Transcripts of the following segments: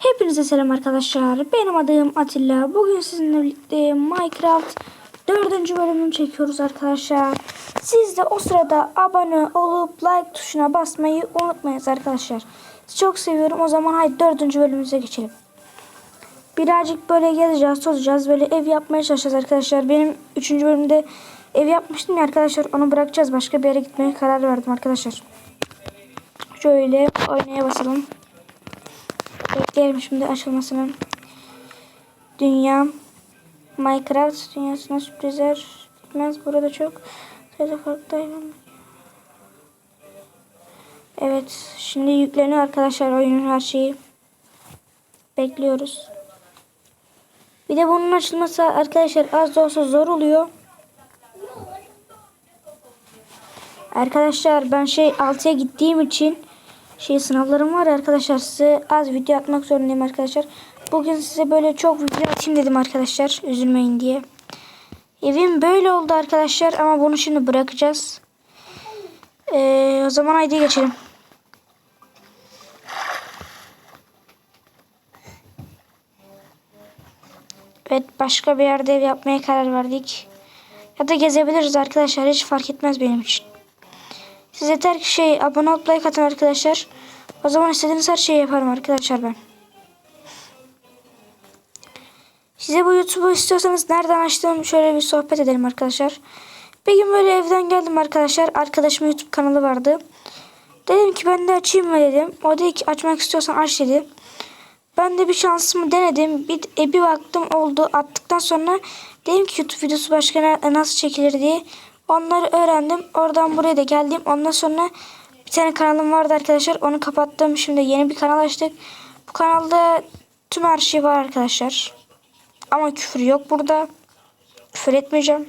Hepinize selam arkadaşlar. Benim adım Atilla. Bugün sizinle birlikte Minecraft 4. bölümünü çekiyoruz arkadaşlar. Siz de o sırada abone olup like tuşuna basmayı unutmayınız arkadaşlar. Çok seviyorum. O zaman haydi 4. bölümümüze geçelim. Birazcık böyle gezeceğiz, tozacağız. Böyle ev yapmaya çalışacağız arkadaşlar. Benim 3. bölümde ev yapmıştım ya arkadaşlar. Onu bırakacağız. Başka bir yere gitmeye karar verdim arkadaşlar. Şöyle oynaya basalım. Bekleyelim şimdi açılmasını. Dünya Minecraft dünyasına sürprizler bitmez. Burada çok sayıda farklı. Evet. Şimdi yükleniyor arkadaşlar oyunun her şeyi. Bekliyoruz. Bir de bunun açılması arkadaşlar az da olsa zor oluyor. Arkadaşlar ben şey 6'ya gittiğim için şey sınavlarım var arkadaşlar size az video atmak zorundayım arkadaşlar. Bugün size böyle çok video atayım dedim arkadaşlar üzülmeyin diye. Evim böyle oldu arkadaşlar ama bunu şimdi bırakacağız. Ee, o zaman haydi geçelim. Evet başka bir yerde ev yapmaya karar verdik. Ya da gezebiliriz arkadaşlar hiç fark etmez benim için. Siz yeter ki şey abone olup like atın arkadaşlar. O zaman istediğiniz her şeyi yaparım arkadaşlar ben. Size bu YouTube'u istiyorsanız nereden açtım şöyle bir sohbet edelim arkadaşlar. Bir gün böyle evden geldim arkadaşlar. Arkadaşımın YouTube kanalı vardı. Dedim ki ben de açayım mı dedim. O dedi ki açmak istiyorsan aç dedi. Ben de bir şansımı denedim. Bir, e, bir baktım oldu. Attıktan sonra dedim ki YouTube videosu başka nasıl çekilir diye. Onları öğrendim. Oradan buraya da geldim. Ondan sonra bir tane kanalım vardı arkadaşlar. Onu kapattım. Şimdi yeni bir kanal açtık. Bu kanalda tüm her şey var arkadaşlar. Ama küfür yok burada. Küfür etmeyeceğim.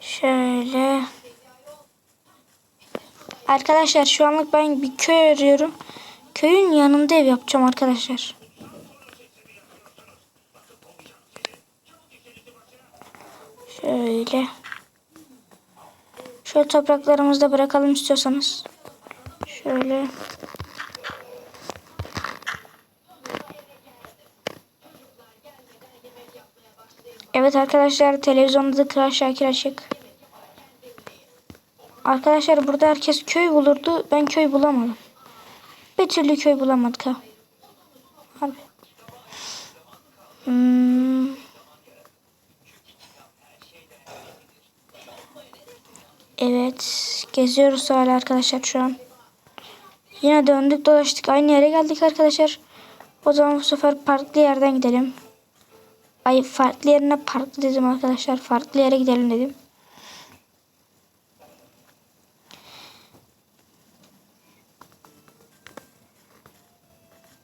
Şöyle. Arkadaşlar şu anlık ben bir köy arıyorum. Köyün yanında ev yapacağım arkadaşlar. Şöyle. Şöyle topraklarımızı da bırakalım istiyorsanız. Şöyle. Evet arkadaşlar televizyonda da Kral Şakir açık. Arkadaşlar burada herkes köy bulurdu. Ben köy bulamadım. Bir türlü köy bulamadık ha. Evet. Geziyoruz hala arkadaşlar şu an. Yine döndük dolaştık. Aynı yere geldik arkadaşlar. O zaman bu sefer farklı yerden gidelim. Ay farklı yerine farklı dedim arkadaşlar. Farklı yere gidelim dedim.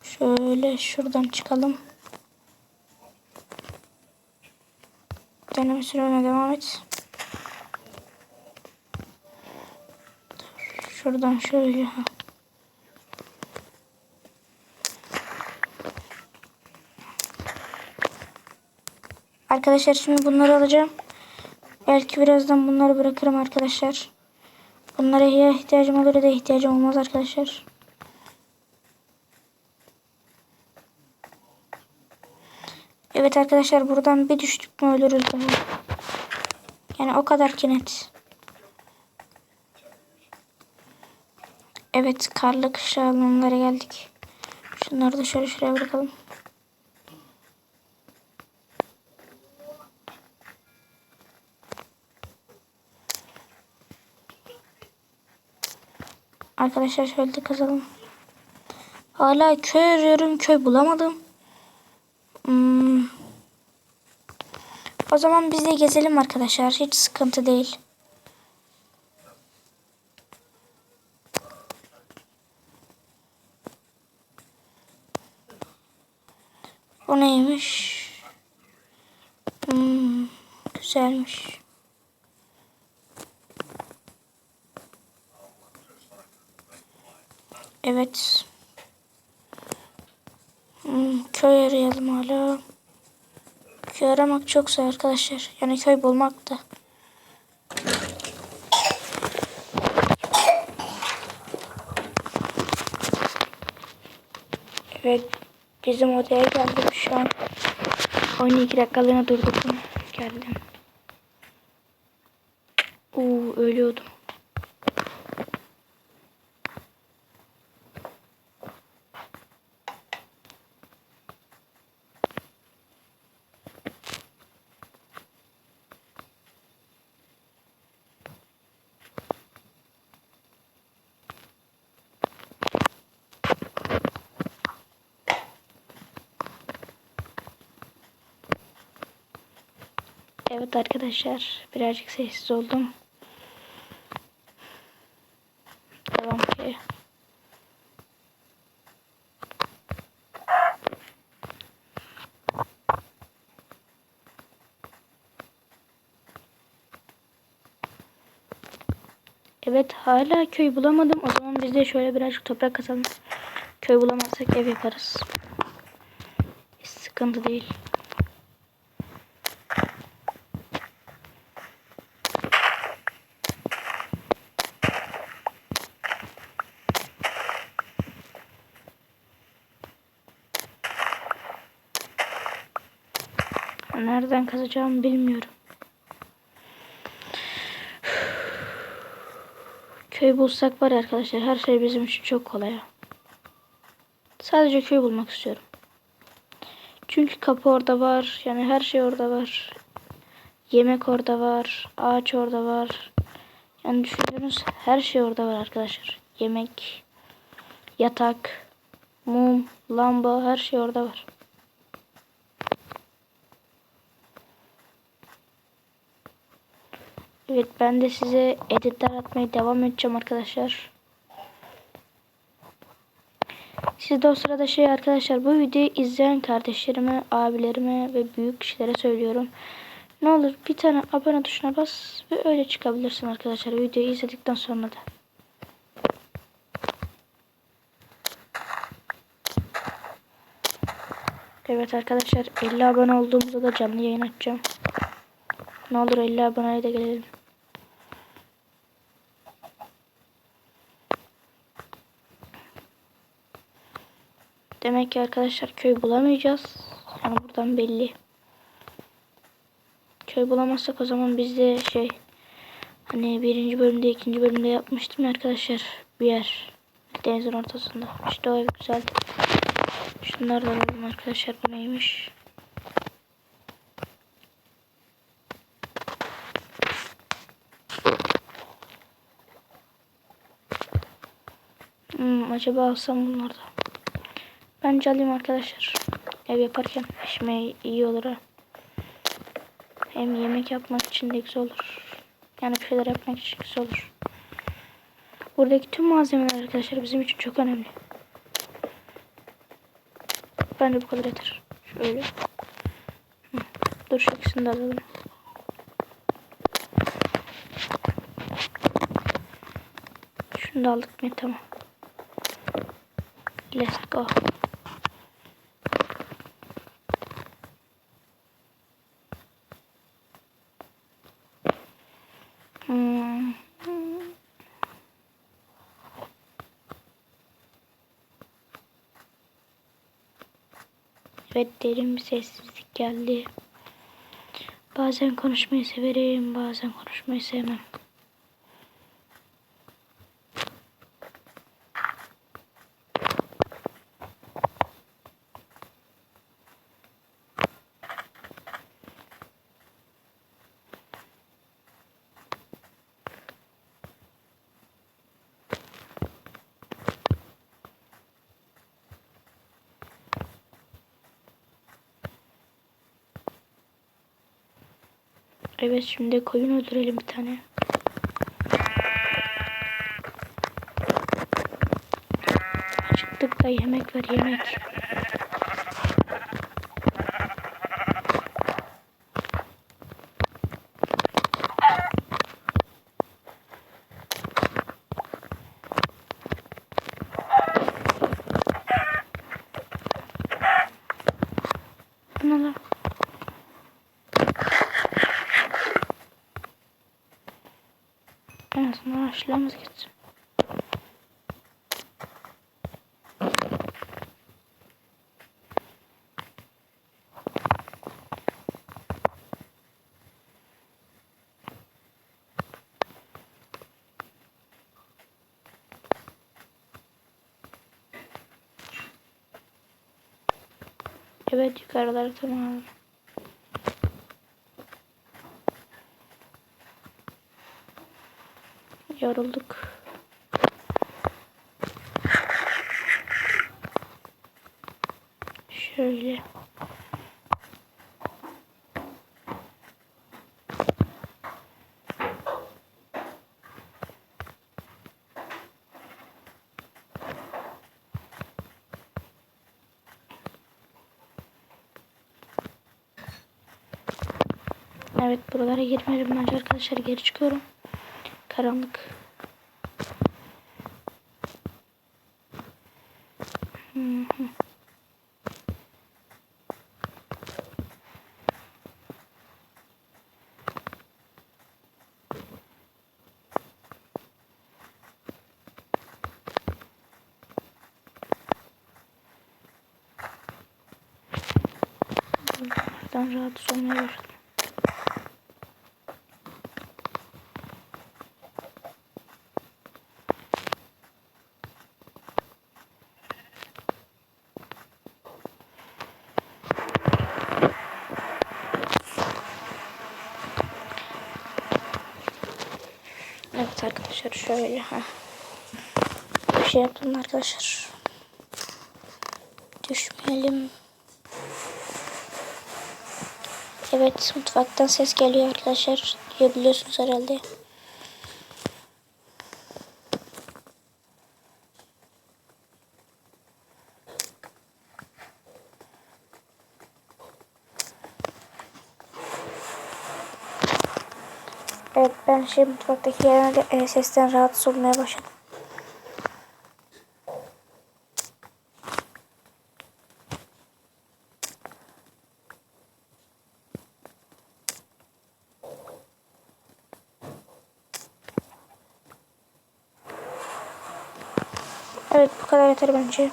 Şöyle şuradan çıkalım. Deneme sürümüne devam et. Şuradan şöyle. Arkadaşlar şimdi bunları alacağım. Belki birazdan bunları bırakırım arkadaşlar. Bunlara ya ihtiyacım olur ya da ihtiyacım olmaz arkadaşlar. Evet arkadaşlar buradan bir düştük mü ölürüz. Yani o kadar ki Evet karlı kış alanlara geldik. Şunları da şöyle şuraya bırakalım. Arkadaşlar şöyle de kazalım. Hala köy arıyorum. Köy bulamadım. Hmm. O zaman biz de gezelim arkadaşlar. Hiç sıkıntı değil. O neymiş? Hmm, güzelmiş. Evet. Hmm, köy arayalım hala. Köy aramak çok zor arkadaşlar. Yani köy bulmak da. Ve bizim odaya geldim şu an. 12 dakikalığına durdurdum. Geldim. Evet arkadaşlar birazcık sessiz oldum. Devam ki. Evet hala köy bulamadım. O zaman biz de şöyle birazcık toprak kazalım. Köy bulamazsak ev yaparız. Hiç sıkıntı değil. Nereden kazacağımı bilmiyorum. Köy bulsak var ya arkadaşlar her şey bizim için çok kolay. Sadece köy bulmak istiyorum. Çünkü kapı orada var. Yani her şey orada var. Yemek orada var. Ağaç orada var. Yani düşündüğünüz her şey orada var arkadaşlar. Yemek, yatak, mum, lamba her şey orada var. Evet ben de size editler atmaya devam edeceğim arkadaşlar. Siz de o sırada şey arkadaşlar bu videoyu izleyen kardeşlerime, abilerime ve büyük kişilere söylüyorum. Ne olur bir tane abone tuşuna bas ve öyle çıkabilirsin arkadaşlar videoyu izledikten sonra da. Evet arkadaşlar 50 abone olduğumuzda da canlı yayın açacağım. Ne olur 50 aboneye de gelelim. Ki arkadaşlar köy bulamayacağız. Yani buradan belli. Köy bulamazsak o zaman biz de şey hani birinci bölümde ikinci bölümde yapmıştım ya arkadaşlar bir yer denizin ortasında. İşte o ev güzel. Şunlar da alalım arkadaşlar bu neymiş? Hmm, acaba alsam bunlardan. Bence alayım arkadaşlar. Ev yaparken işime iyi olur ha. Hem yemek yapmak için de güzel olur. Yani bir şeyler yapmak için güzel olur. Buradaki tüm malzemeler arkadaşlar bizim için çok önemli. Bence bu kadar yeter. Şöyle. Dur şu ikisini de alalım. Şunu da aldık mı? Tamam. Let's go. Hmm. Evet derin bir sessizlik geldi. Bazen konuşmayı severim, bazen konuşmayı sevmem. Evet şimdi koyun öldürelim bir tane. Çıktık da yemek var yemek. Silahımız geç. Evet yukarıları tamam. Yorulduk. Şöyle. Evet buralara girmeyelim bence arkadaşlar geri çıkıyorum. Karanlık. Hı hı. Buradan rahatsız. Evet arkadaşlar şöyle ha. Bir şey yaptım arkadaşlar. Düşmeyelim. Evet mutfaktan ses geliyor arkadaşlar. Duyabiliyorsunuz herhalde. Evet ben şey mutfaktaki yerlerde e, sesten rahatsız olmaya başladım. Evet bu kadar yeter bence.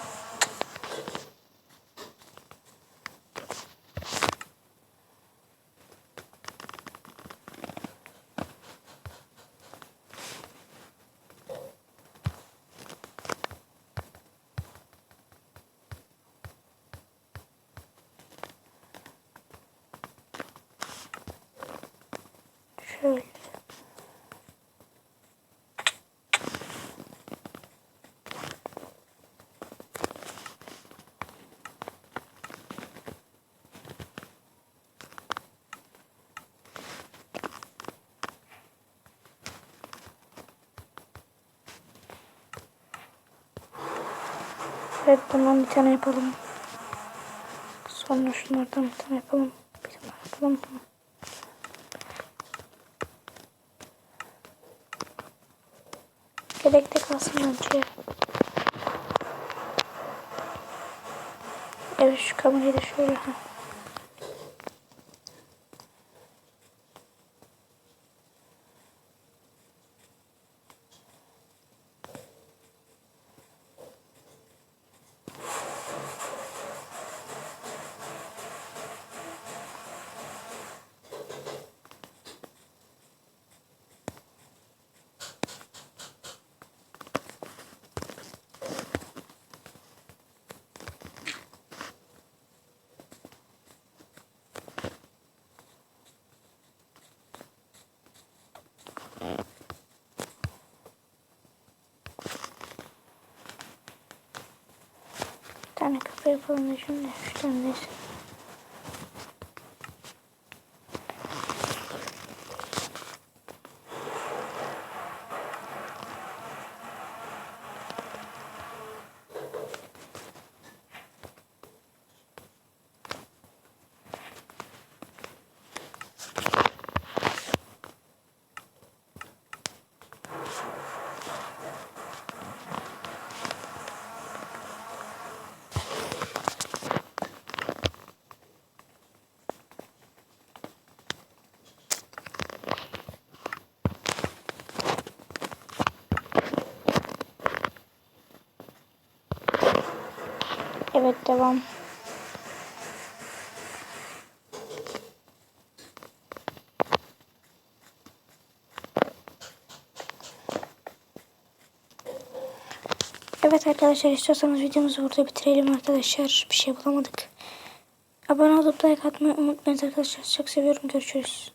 Şöyle. Evet bundan bir tane yapalım. Sonra şunlardan bir tane yapalım. Bir tane yapalım. Gerek de kalsın bence. Evet şu kamerayı da şöyle. Ha. Yapalım da şimdi. Şu tane neyse. Evet devam. Evet arkadaşlar istiyorsanız videomuzu burada bitirelim arkadaşlar. Bir şey bulamadık. Abone olup like atmayı unutmayın arkadaşlar. Çok seviyorum. Görüşürüz.